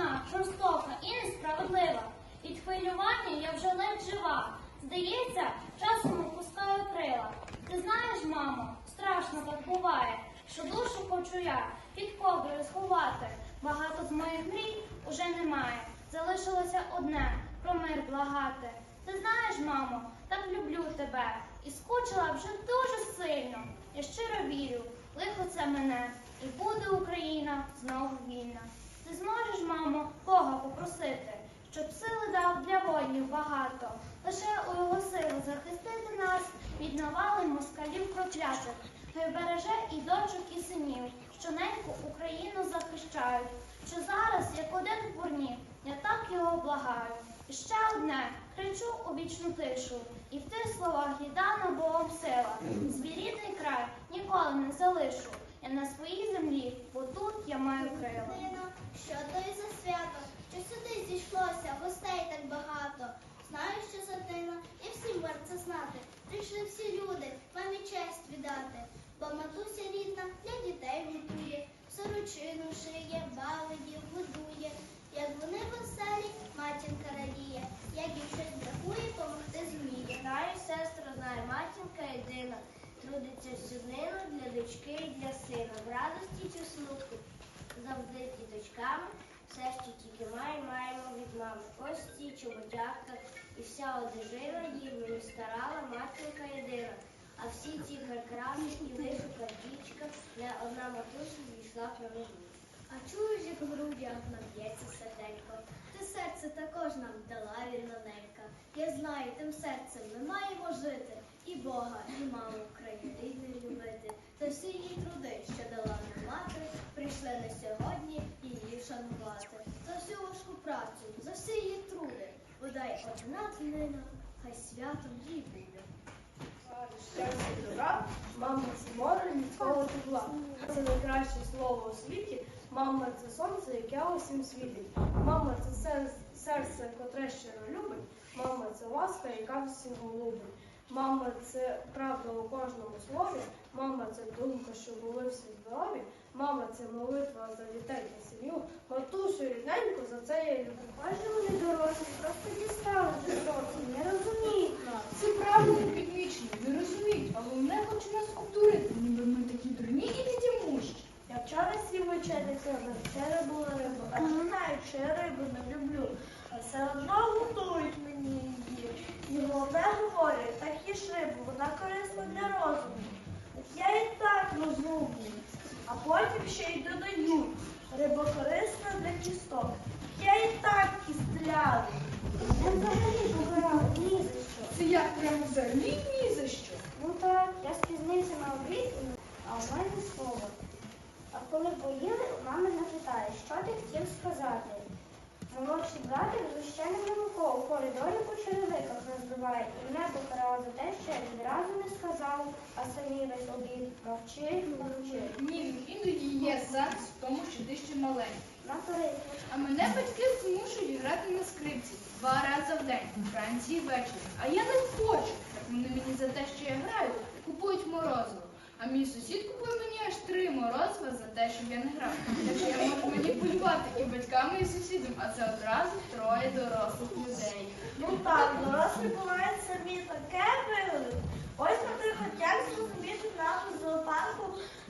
страшна, жорстока і несправедлива. Від хвилювання я вже ледь жива. Здається, часом опускаю крила. Ти знаєш, мамо, страшно так буває, що душу хочу я під ковдрою сховати. Багато з моїх мрій уже немає. Залишилося одне про мир благати. Ти знаєш, мамо, так люблю тебе і скучила вже дуже сильно. Я щиро вірю, лихо це мене, і буде Україна знову вільна. Ти зможеш, мамо, Бога попросити, щоб сили дав для воїнів багато, лише у його силу захистити нас від навали москалів проклятих. Хай береже і дочок, і синів, що неньку Україну захищають. Що зараз, як один в бурні, я так його благаю. І ще одне кричу у вічну тишу, і в тих словах є дана Богом сила. Свій рідний край ніколи не залишу. Я на своїй землі, бо тут я маю крила. Що то і за свято, що сюди зійшлося, гостей так багато. Знаю, що за дина, і всім варто знати. Прийшли всі люди, мамі честь віддати. Бо матуся рідна для дітей готує, сорочину шиє, бавить годує. Як вони веселі, матінка радіє, як їм щось бракує, помогти зуміє. Знаю, сестра, знає, матінка єдина, трудиться всю днину для дочки і для сина. В радості чи в смутку завжди з. Все, що тільки маємо, маємо від мами. Ось ці чоботятка і вся одежина їх мені старала матінка єдина. А всі ці прикраси і вишука дічка, не одна матуся зійшла про межу. А чуєш, як в грудях наб'ється серденько? Ти серце також нам дала рівноненька. Я знаю, тим серцем ми маємо жити. І Бога, і маму України рідної любити. Та всі її труди, що дала нам мати, прийшли на сьогодні її вшанувати. За всю важку працю, за всі її труди. Бодай одна днина, хай святом їй буде. Мама це море людського тепла. Це найкраще слово у світі. Мама це сонце, яке усім світить. Мама це серце, котре щиро любить. Це ласка, яка всім голубить. Мама це правда у кожному слові. Мама це думка, що були всі здорові. Мама це молитва за дітей та сім'ю. Матусю рідненьку, за це я люблю. Може вони дорослі, просто дістали зовсім, не розуміють нас. Це правильно підмічено, не розуміють, але мене хоче нас обдурити, ніби ми такі дурні і відімущі. Я вчора сів вечеря себе, вчора була риба, а не знаю, чи я рибу не люблю. А все одно готують мені. І головне говорить, так і шибу, вона корисна для розуму. Я і так розумію. А потім ще й додають. Риба корисна для кісток. Я і так кістлявий. Я взагалі побирав ні за що. Це як прямо взагалі ні за що. Ну так, я спізнився на обід, а у мене слово. А коли поїли, мама мене питає, що ти хотів сказати. Молодший братик звичайно молоко у коридорі по черевиках розбиває і мене покарала за те, що я відразу не сказав, а самі весь обід мовчи, мовчи. Ні, іноді є сенс в тому, що ти ще маленький. Наприклад, А мене батьки змушують грати на скрипці два рази в день, вранці і ввечері. А я не хочу. Так вони мені за те, що я граю. А мій сусід купує мені аж три морозива за те, щоб я не грав. Так що я можу маніпулювати і батьками, і сусідом, а це одразу троє дорослих людей. ну так, дорослі бувають самі таке вигадують. Ось, наприклад, як зрозуміти в нашому зоопарку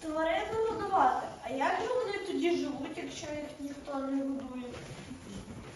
тварину годувати. А як же вони тоді живуть, якщо їх ніхто не годує?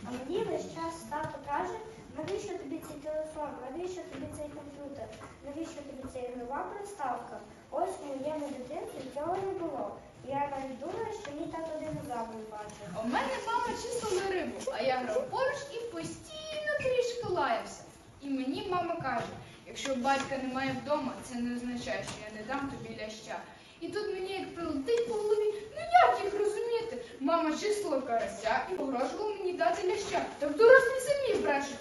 А мені весь час тато каже, навіщо тобі цей телефон, навіщо тобі цей комп'ютер, навіщо тобі ця ігрова приставка? Ось в моєму дитинстві цього не було. Я навіть думаю, що мій тато динозавр бачив. В мене мама чистила рибу, а я грав поруч і постійно трішки лаявся. І мені мама каже, якщо батька немає вдома, це не означає, що я не дам тобі ляща. І тут мені як прилетить по голові, ну як їх розуміти? Мама чистила карася і погрожувала мені дати ляща. Так дорослі самі брешуть.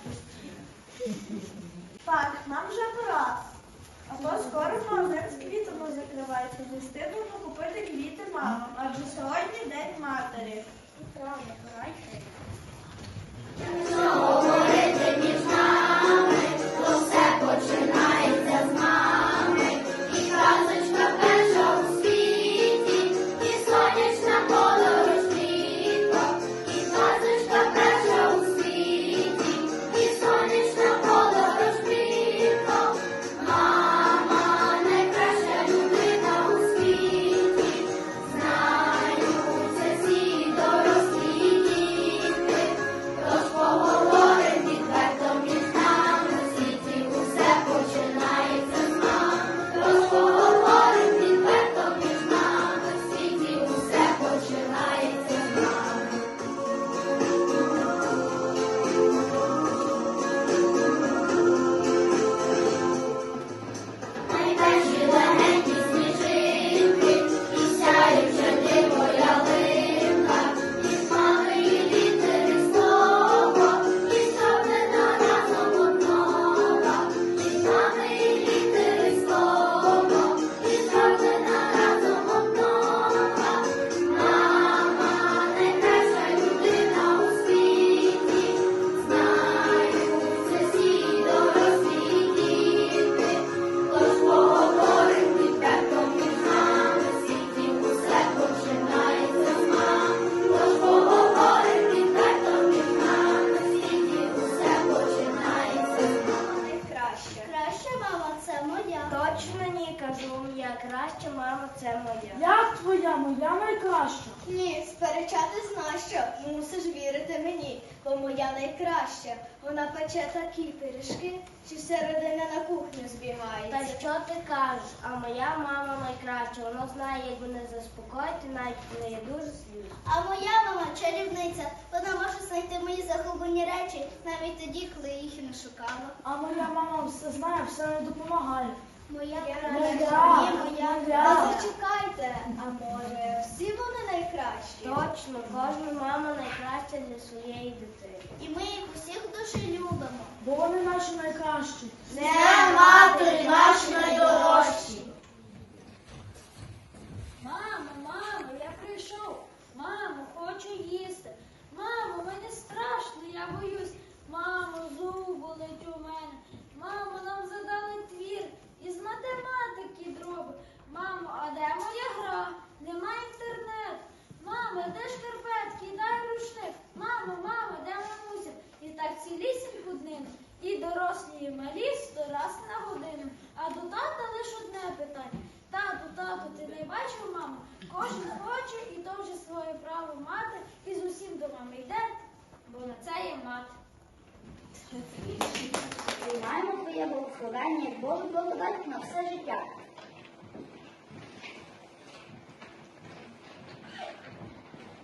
Так, нам вже пора. А то скоро магазин з квітами закривається. Не встигнемо купити квіти мамам, адже сьогодні день матері. Правда, пора йти. Найкраща мама це моя. Як твоя, моя найкраща? Ні, сперечатись нащо? Мусиш вірити мені, бо моя найкраща. Вона пече такі пиріжки, що вся родина на кухню Та що ти кажеш? А моя мама найкраща. Вона знає, як мене заспокоїти, навіть коли я дуже сліз. А моя мама чарівниця. Вона може знайти мої заховані речі навіть тоді, коли їх і не шукала. А моя мама все знає, все не допомагає. Моя Моя, краща, моя. моя. А зачекайте, а може всі вони найкращі? Точно, кожна мама найкраща для своєї дитини. І ми їх усіх душі любимо. Бо вони наші найкращі. Це матері наші найдорожчі. Мамо, мамо, я прийшов. Мамо, хочу їсти. Мамо, мені страшно, я боюсь. Мамо, зуб болить у мене. Мамо, нам задали твір із математики дроби. Мамо, а де моя гра? Нема інтернету. Мамо, де шкарпетки? Дай рушник. Мамо, мамо, де мамуся? І так цілісіньку днину. І дорослі, і малі сто раз на годину. А до тата лиш одне питання. Тату, тату, ти не бачив маму? Кожен хоче і то вже своє право мати, і з усім до мами йде, бо на це є мати. Приймаємо твоє благословення, Божу благодать на все життя.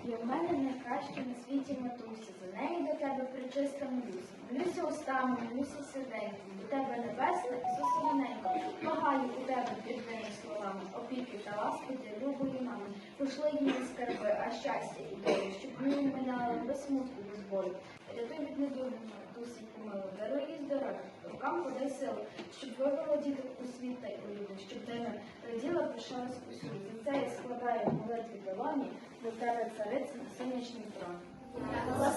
І в мене найкраще на світі матуся, за нею до тебе причиста молюся. Молюся устами, молюся серденьком, до тебе небесна і сусіненько. Благаю у тебе підвини словами, опіки та ласки для любої мами. Пошли її скарби, а щастя і долю, щоб ми умиляли без смутку, без болю. Рятуй від недуги, матусі помилу, даруй їй здоров'я, рукам подай силу, щоб вивело діток у світ та й у люди, щоб ти не раділа, пишалась усюди. За це я складаю молитві долоні, до тебе цариця на сонячній троні. За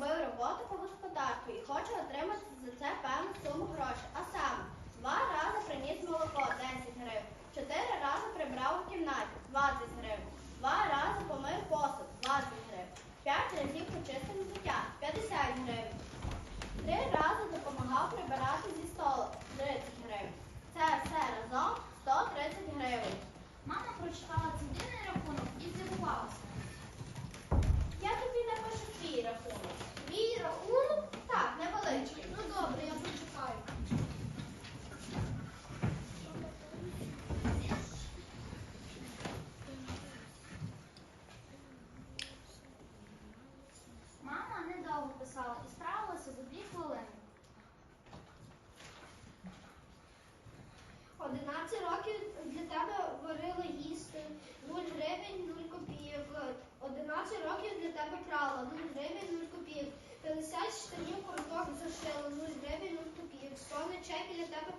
зробив роботу по господарству і хоче отримати за це певну суму грошей. А саме, два рази приніс молоко 10 гривень, чотири рази прибрав у кімнаті 20 гривень, два рази помив посуд 20 гривень, п'ять разів почистив взуття 50 гривень, три рази допомагав прибирати зі столу 30 гривень. Це все разом 130 гривень. Мама прочитала цей дивний рахунок і здивувалася. Соня, чай біля тебе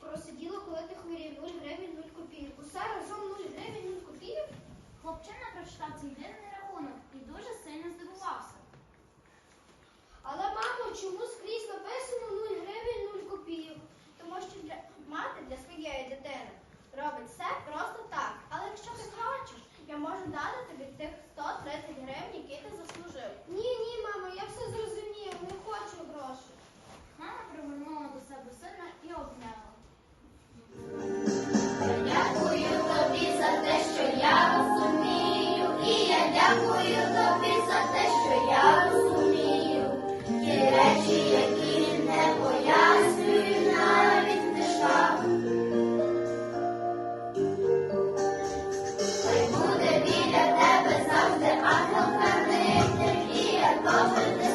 просиділо, коли ти хворів. Нуль гривень, нуль копійок. Усе разом нуль гривень, нуль копійок. Хлопчина прочитав цей дивний рахунок і дуже сильно здивувався. Але, мамо, чому скрізь написано нуль гривень, 0 копійок? Love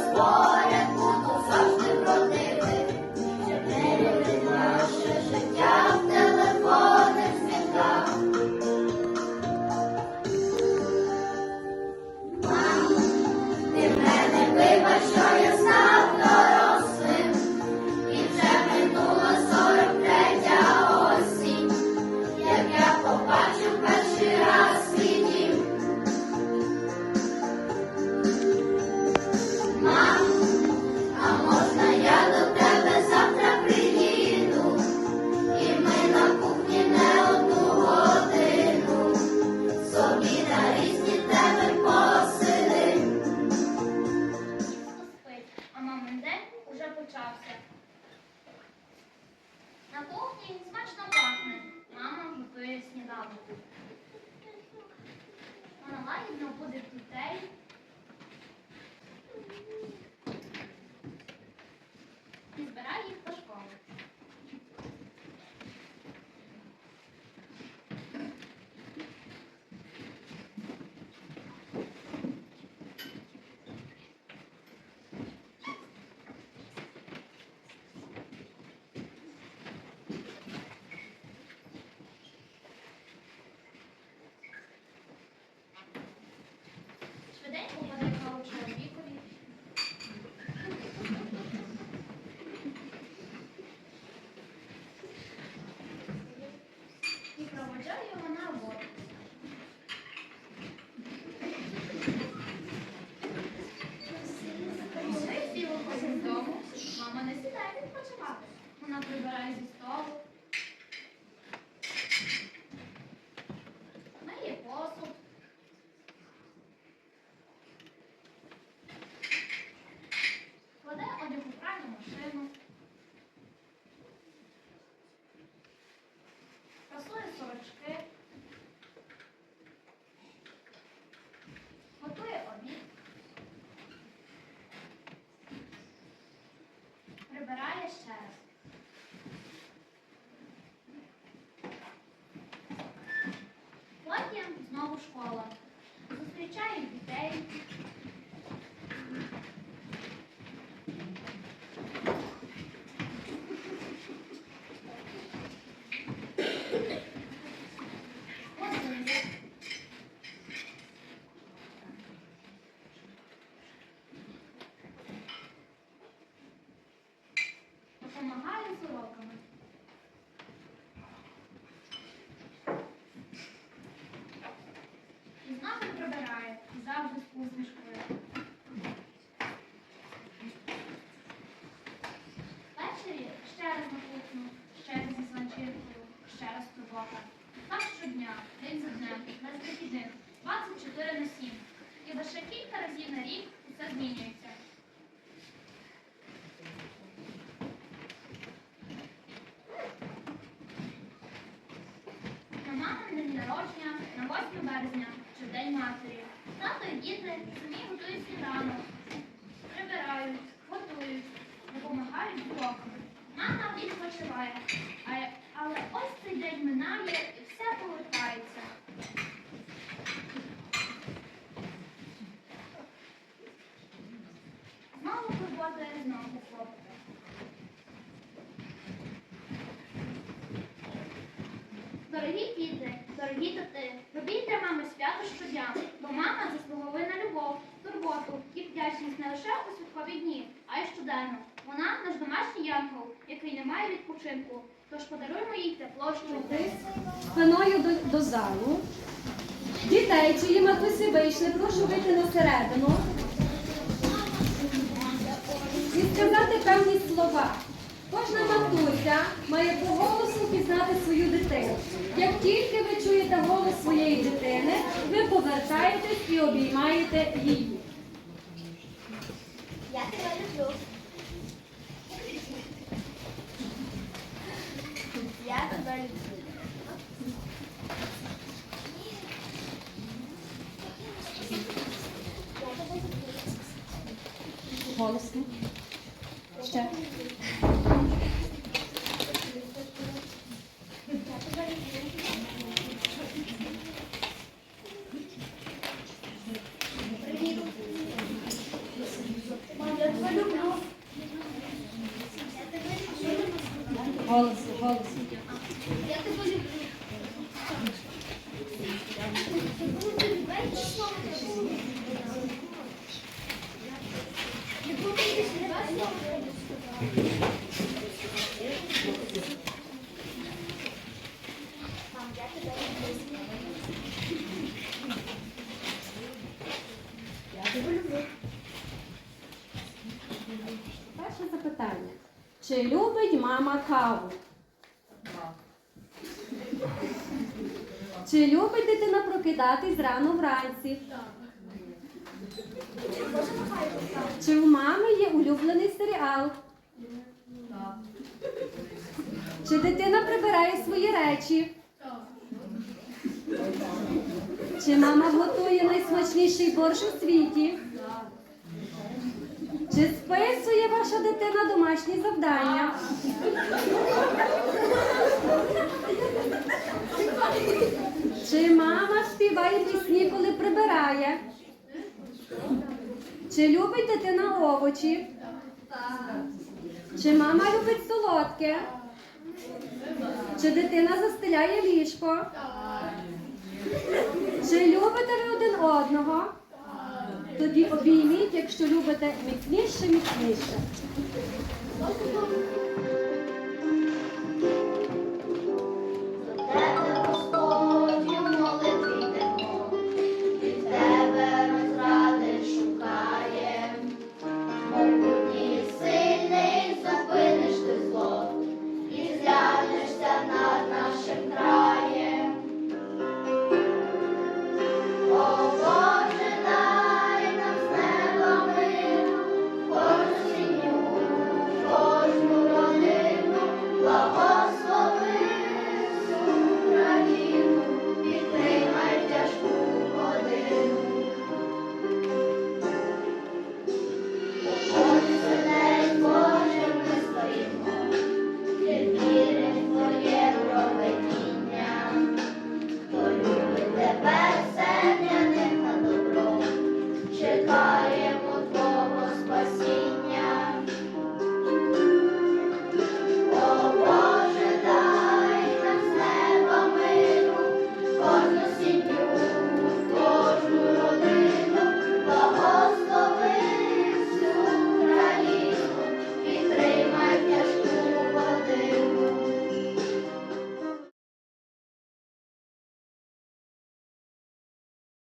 она выбирає зі Школа. Зустрічають дітей, ще раз на кухню, ще раз із вечіркою, ще раз турбота. Так щодня, день за днем, без вихідних, 24 на 7. І лише кілька разів на рік все змінюється. На мамин день народження, на 8 березня чи День матері. Тато і діти самі готують сніданок, прибирають, готують, допомагають вдома відпочиває. Але ось цей день минає і все повертається. Вдячність не лише у святкові дні, а й щоденно. Вона наш домашній янгол, який не має відпочинку. Тож подаруймо їй тепло щодня. спиною до, до залу. Дітей, чиї матусі вийшли, прошу вийти на середину і сказати певні слова. Кожна матуся має по голосу пізнати свою дитину. Як тільки ви чуєте голос своєї дитини, ви повертаєтесь і обіймаєте її. Я тебе люблю. Я тебе люблю. Голосно. Ще. Голосно, голосно. Я тебе люблю. Перше запитання. Чи любить мама каву? Чи любить дитина прокидатись рано вранці? Чи в мами є улюблений серіал? Чи дитина прибирає свої речі? Чи мама готує найсмачніший борщ у світі? Чи списує ваша дитина домашні завдання? Чи мама співає пісні, коли прибирає? Чи любить дитина овочі? Чи мама любить солодке? Чи дитина застеляє ліжко? Чи любите ви один одного? Тоді обійміть, якщо любите міцніше, міцніше.